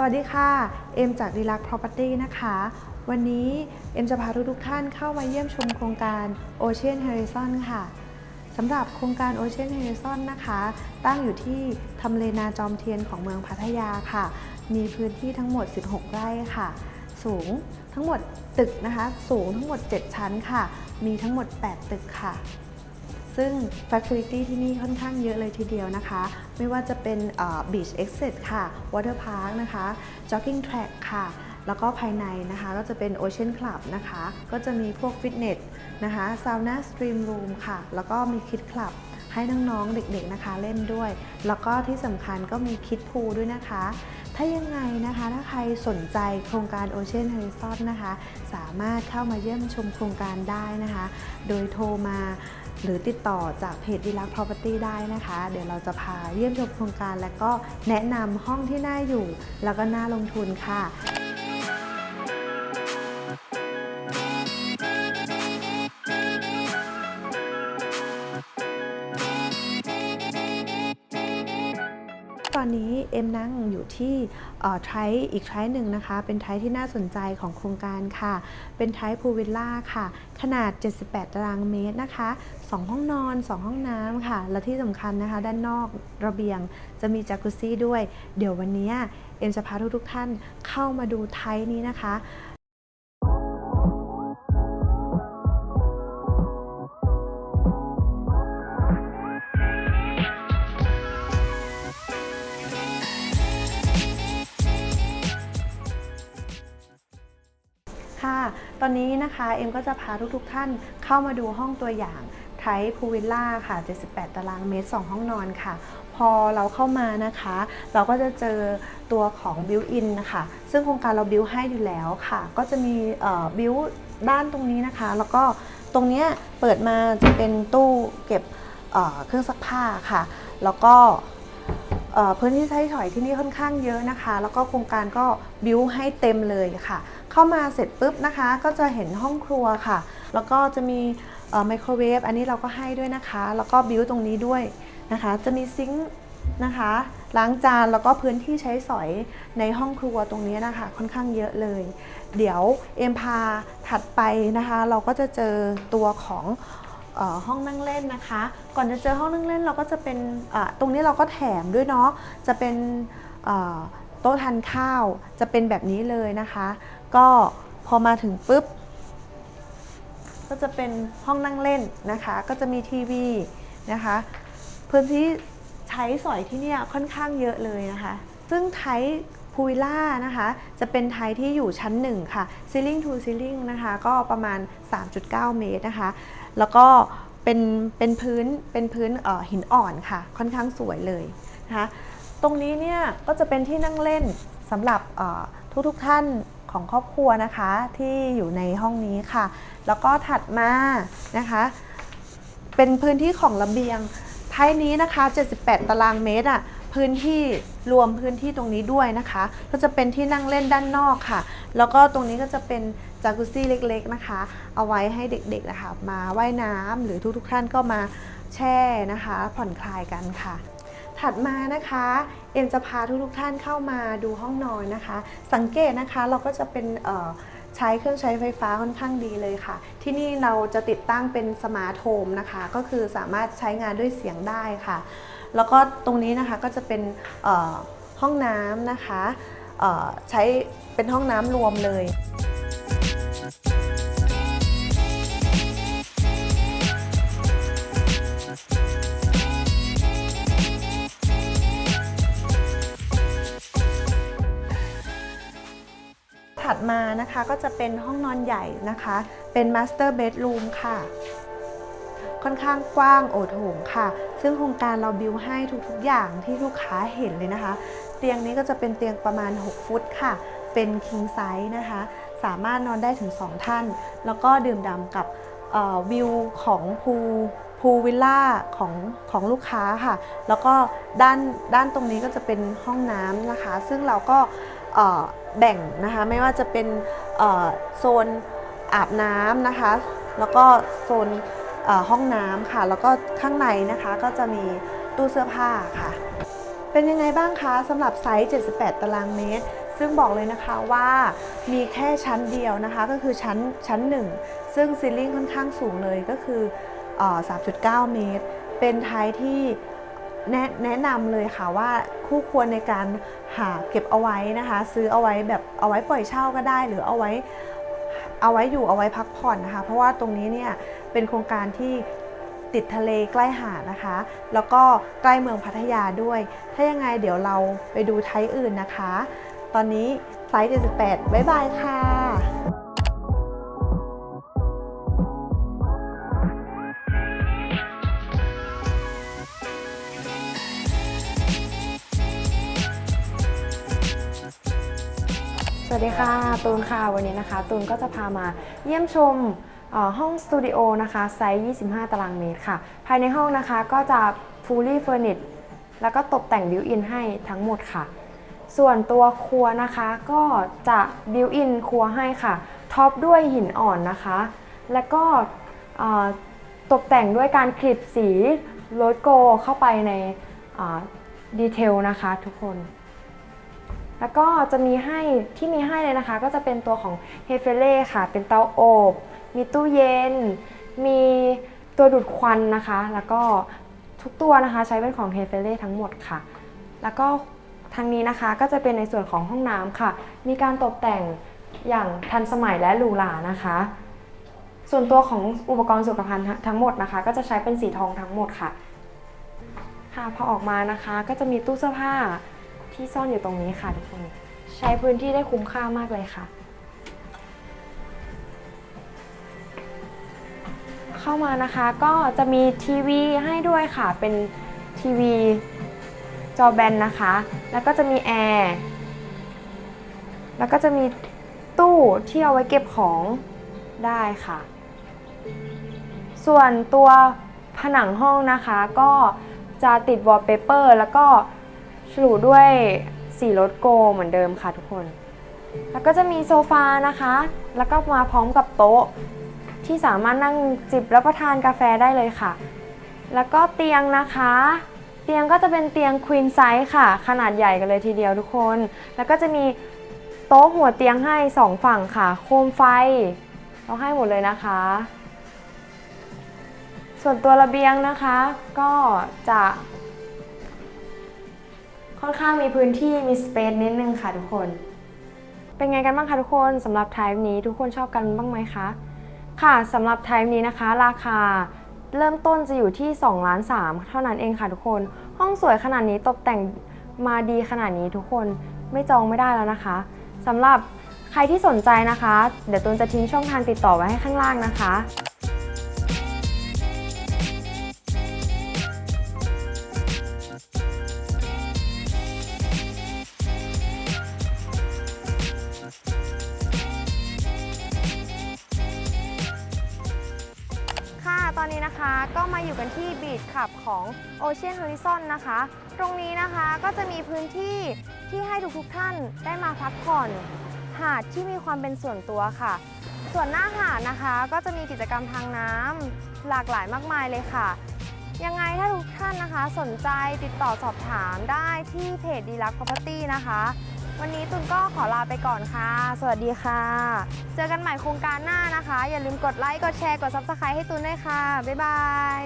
สวัสดีค่ะ เอ็มจากดีลัก Property นะคะ วันนี้เอ็มจะพาทุกๆท่านเข้ามาเยี่ยมชมโครงการ Ocean Horizon ค่ะสำหรับโครงการ Ocean Horizon นะคะ ตั้งอยู่ที่ทำเลนาจอมเทียนของเมืองพัทยาค่ะ มีพื้นที่ทั้งหมด 16 ไร่ค่ะ สูงทั้งหมดตึกนะคะ สูงทั้งหมด 7 ชั้นค่ะ มีทั้งหมด 8 ตึกค่ะ ซึ่ง Facility ที่นี่ค่อนข้างเยอะเลยทีเดียวนะคะ ไม่ว่าจะเป็นเอ่อ Beach Exit ค่ะ Water Park นะคะ Jogging Track ค่ะ แล้วก็ภายในนะคะก็จะเป็น Ocean Club นะคะ ก็จะมีพวกฟิตเนสนะคะ Sauna Stream Room ค่ะ แล้วก็มี Kids Club ให้น้องๆ เด็กๆ นะคะเล่นด้วย แล้วก็ที่สำคัญก็มี Kids Pool ด้วยนะคะ ถ้ายังไงนะคะ ถ้าใครสนใจโครงการ Ocean Horizon นะคะ สามารถเข้ามาเยี่ยมชมโครงการได้นะคะ โดยโทรมา หรือติดต่อจากเพจดีลัก Property ได้นะคะ เดี๋ยวเราจะพาเยี่ยมชมโครงการและก็แนะนำห้องที่น่าอยู่ แล้วก็น่าลงทุนค่ะ ตอนนี้เอ็มนั่งอยู่ที่ไทยอีกไทยหนึ่งนะคะ เป็นไทยที่น่าสนใจของโครงการค่ะ เป็นไทยพูวิลล่าค่ะ ขนาด 78 ตารางเมตรนะคะ 2 ห้องนอน 2 ห้องน้ำค่ะ และที่สำคัญนะคะ ด้านนอกระเบียงจะมีจากุซซี่ด้วย เดี๋ยววันนี้เอ็มจะพาทุกทุกท่านเข้ามาดูไทยนี้นะคะ ค่ะ ตอนนี้นะคะ เอ็มก็จะพาทุกๆท่านเข้ามาดูห้องตัวอย่างไทป์พูวิลล่าค่ะ 78 ตารางเมตร 2 ห้องนอนค่ะ พอเราเข้ามานะคะ เราก็จะเจอตัวของบิวอินนะคะ ซึ่งโครงการเราบิวให้อยู่แล้วค่ะ ก็จะมีบิวด้านตรงนี้นะคะ แล้วก็ตรงเนี้ยเปิดมาจะเป็นตู้เก็บเครื่องซักผ้าค่ะ แล้วก็ พื้นที่ใช้สอยที่นี่ค่อนข้างเยอะนะคะ แล้วก็โครงการก็บิวให้เต็มเลยค่ะ เข้ามาเสร็จปุ๊บนะคะ ก็จะเห็นห้องครัวค่ะ แล้วก็จะมีไมโครเวฟอันนี้เราก็ให้ด้วยนะคะ แล้วก็บิวตรงนี้ด้วยนะคะ จะมีซิงค์นะคะล้างจานแล้วก็พื้นที่ใช้สอยในห้องครัวตรงนี้นะคะ ค่อนข้างเยอะเลย เดี๋ยวเอ็มพาถัดไปนะคะ เราก็จะเจอตัวของ ห้องนั่งเล่นนะคะ ก่อนจะเจอห้องนั่งเล่นเราก็จะเป็นตรงนี้เราก็แถมด้วยเนาะจะเป็นโต๊ะทานข้าวจะเป็นแบบนี้เลยนะคะ ก็พอมาถึงปุ๊บ ก็จะเป็นห้องนั่งเล่นนะคะ ก็จะมีทีวีนะคะพื้นที่ใช้สอยที่เนี่ยค่อนข้างเยอะเลยนะคะ ซึ่งไทยพูวิล่านะคะ จะเป็นไทยที่อยู่ชั้น 1 ค่ะ ceiling to ceiling นะคะ ก็ประมาณ 3.9 เมตรนะคะ แล้วก็เป็นเป็นพื้นเป็นพื้นหินอ่อนค่ะ ค่อนข้างสวยเลยนะคะตรงนี้เนี่ยก็จะเป็นที่นั่งเล่นสำหรับทุกทุกท่านของครอบครัวนะคะที่อยู่ในห้องนี้ค่ะ แล้วก็ถัดมานะคะเป็นพื้นที่ของระเบียงท้ายนี้นะคะ 78 ตารางเมตรอะพื้นที่ รวมพื้นที่ตรงนี้ด้วยนะคะ ก็จะเป็นที่นั่งเล่นด้านนอกค่ะ แล้วก็ตรงนี้ก็จะเป็นจากุซี่เล็กๆนะคะ เอาไว้ให้เด็กๆนะคะมาว่ายน้ำหรือทุกๆท่านก็มาแช่นะคะ ผ่อนคลายกันค่ะ ถัดมานะคะ เอ็มจะพาทุกๆท่านเข้ามาดูห้องนอนนะคะ สังเกตนะคะเราก็จะเป็นเอ่อใช้เครื่องใช้ไฟฟ้าค่อนข้างดีเลยค่ะ ที่นี่เราจะติดตั้งเป็นสมาร์ทโฮมนะคะ ก็คือสามารถใช้งานด้วยเสียงได้ค่ะ แล้วก็ตรงนี้นะคะก็จะเป็นห้องน้ำนะคะใช้เป็นห้องน้ำรวมเลยถัดมานะคะก็จะเป็นห้องนอนใหญ่นะคะ เป็น Master Bedroom ค่ะ ค่อนข้างกว้างโอโถงค่ะ ซึ่งโครงการเราบิวให้ทุกๆอย่างที่ลูกค้าเห็นเลยนะคะ เตียงนี้ก็จะเป็นเตียงประมาณ 6 ฟุตค่ะ เป็น king size นะคะ สามารถนอนได้ถึง 2 ท่าน แล้วก็ดื่มด่ำกับวิวของภูภูวิลล่าของของลูกค้าค่ะ แล้วก็ด้านด้านตรงนี้ก็จะเป็นห้องน้ำนะคะ ซึ่งเราก็แบ่งนะคะไม่ว่าจะเป็นโซนอาบน้ำนะคะ แล้วก็โซน ห้องน้ำค่ะ แล้วก็ข้างในนะคะก็จะมีตู้เสื้อผ้าค่ะ เป็นยังไงบ้างคะสำหรับไซส์ 78 ตารางเมตร ซึ่งบอกเลยนะคะว่ามีแค่ชั้นเดียวนะคะ ก็คือชั้นชั้นหนึ่งซึ่งซีลิ่งค่อนข้างสูงเลยก็คือเอ่อ3.9 เมตร เป็นไทยที่แนะแนะนำเลยค่ะว่าคู่ควรในการหาเก็บเอาไว้นะคะ ซื้อเอาไว้แบบเอาไว้ปล่อยเช่าก็ได้ หรือเอาไว้ เอาไว้อยู่เอาไว้พักผ่อนนะคะ เพราะว่าตรงนี้เนี่ยเป็นโครงการที่ติดทะเลใกล้หาดนะคะ แล้วก็ใกล้เมืองพัทยาด้วย ถ้ายังไงเดี๋ยวเราไปดูไทยอื่นนะคะ ตอนนี้ไซส์78บ๊ายบายค่ะ สวัสดีค่ะ ตูนค่ะ วันนี้นะคะ ตูนก็จะพามาเยี่ยมชมห้องสตูดิโอนะคะไซส์ 25 ตารางเมตรค่ะ ภายในห้องนะคะก็จะ fully furnished แล้วก็ตกแต่ง built in ให้ทั้งหมดค่ะ ส่วนตัวครัวนะคะก็จะ built in ครัวให้ค่ะ ท็อปด้วยหินอ่อนนะคะ แล้วก็ตกแต่งด้วยการคลิปสีโลโก้เข้าไปในดีเทลนะคะทุกคน แล้วก็จะมีให้ที่มีให้เลยนะคะ ก็จะเป็นตัวของเฮเฟเล่ค่ะ เป็นเตาอบ มีตู้เย็น มีตัวดูดควันนะคะ แล้วก็ทุกตัวนะคะใช้เป็นของเฮเฟเล่ทั้งหมดค่ะ แล้วก็ทางนี้นะคะก็จะเป็นในส่วนของห้องน้ำค่ะ มีการตกแต่งอย่างทันสมัยและหรูหรานะคะ ส่วนตัวของอุปกรณ์สุขภัณฑ์ทั้งหมดนะคะ ก็จะใช้เป็นสีทองทั้งหมดค่ะ ค่ะพอออกมานะคะก็จะมีตู้เสื้อผ้า ที่ซ่อนอยู่ตรงนี้ค่ะทุกคน ใช้พื้นที่ได้คุ้มค่ามากเลยค่ะ เข้ามานะคะก็จะมีทีวีให้ด้วยค่ะ เป็นทีวีจอแบนนะคะ แล้วก็จะมีแอร์ แล้วก็จะมีตู้ที่เอาไว้เก็บของได้ค่ะ ส่วนตัวผนังห้องนะคะก็จะติดวอลเปเปอร์แล้วก็ ฉลุด้วยสีรถโกเหมือนเดิมค่ะทุกคน แล้วก็จะมีโซฟานะคะ แล้วก็มาพร้อมกับโต๊ะ ที่สามารถนั่งจิบรับประทานกาแฟได้เลยค่ะ แล้วก็เตียงนะคะ เตียงก็จะเป็นเตียงควีนไซส์ค่ะ ขนาดใหญ่กันเลยทีเดียวทุกคน แล้วก็จะมีโต๊ะหัวเตียงให้สองฝั่งค่ะ โคมไฟเราให้หมดเลยนะคะ ส่วนตัวระเบียงนะคะ ก็จะ ค่อนข้างมีพื้นที่มีสเปซนิดนึงค่ะทุกคน เป็นไงกันบ้างคะทุกคนสำหรับไทป์นี้ทุกคนชอบกันบ้างไหมคะ ค่ะสำหรับไทป์นี้นะคะ ราคาเริ่มต้นจะอยู่ที่2ล้าน3เท่านั้นเองค่ะทุกคน ห้องสวยขนาดนี้ตกแต่งมาดีขนาดนี้ทุกคนไม่จองไม่ได้แล้วนะคะสำหรับใครที่สนใจนะคะ เดี๋ยวตูนจะทิ้งช่องทางติดต่อไว้ให้ข้างล่างนะคะค่ะ ก็มาอยู่กันที่บีชคลับของ Ocean Horizon นะคะ ตรงนี้นะคะก็จะมีพื้นที่ที่ให้ทุกๆท่านได้มาพักผ่อน หาดที่มีความเป็นส่วนตัวค่ะ ส่วนหน้าหาดนะคะก็จะมีกิจกรรมทางน้ำหลากหลายมากมายเลยค่ะ ยังไงถ้าทุกท่านนะคะสนใจติดต่อสอบถามได้ที่เพจดีลัก Property นะคะ วันนี้ตุนก็ขอลาไปก่อนค่ะ สวัสดีค่ะ เจอกันใหม่โครงการหน้านะคะ อย่าลืมกดไลค์ กดแชร์ กด Subscribe ให้ตุนด้วยค่ะ บ๊ายบาย